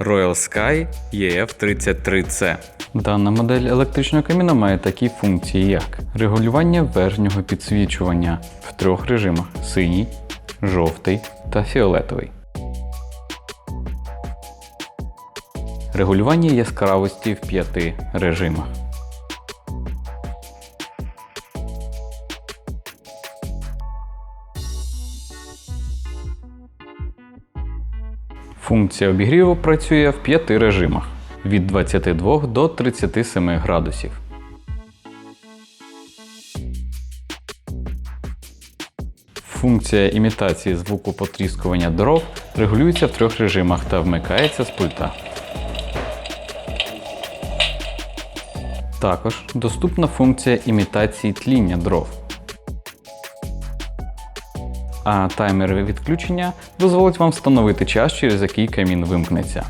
Royal Sky EF33C. Дана модель електричного каміна має такі функції, як регулювання верхнього підсвічування в трьох режимах: синій, жовтий та фіолетовий. Регулювання яскравості в п'яти режимах. Функція обігріву працює в п'яти режимах від 22 до 37 градусів. Функція імітації звуку потріскування дров регулюється в трьох режимах та вмикається з пульта. Також доступна функція імітації тління дров. А таймер відключення дозволить вам встановити час, через який камін вимкнеться.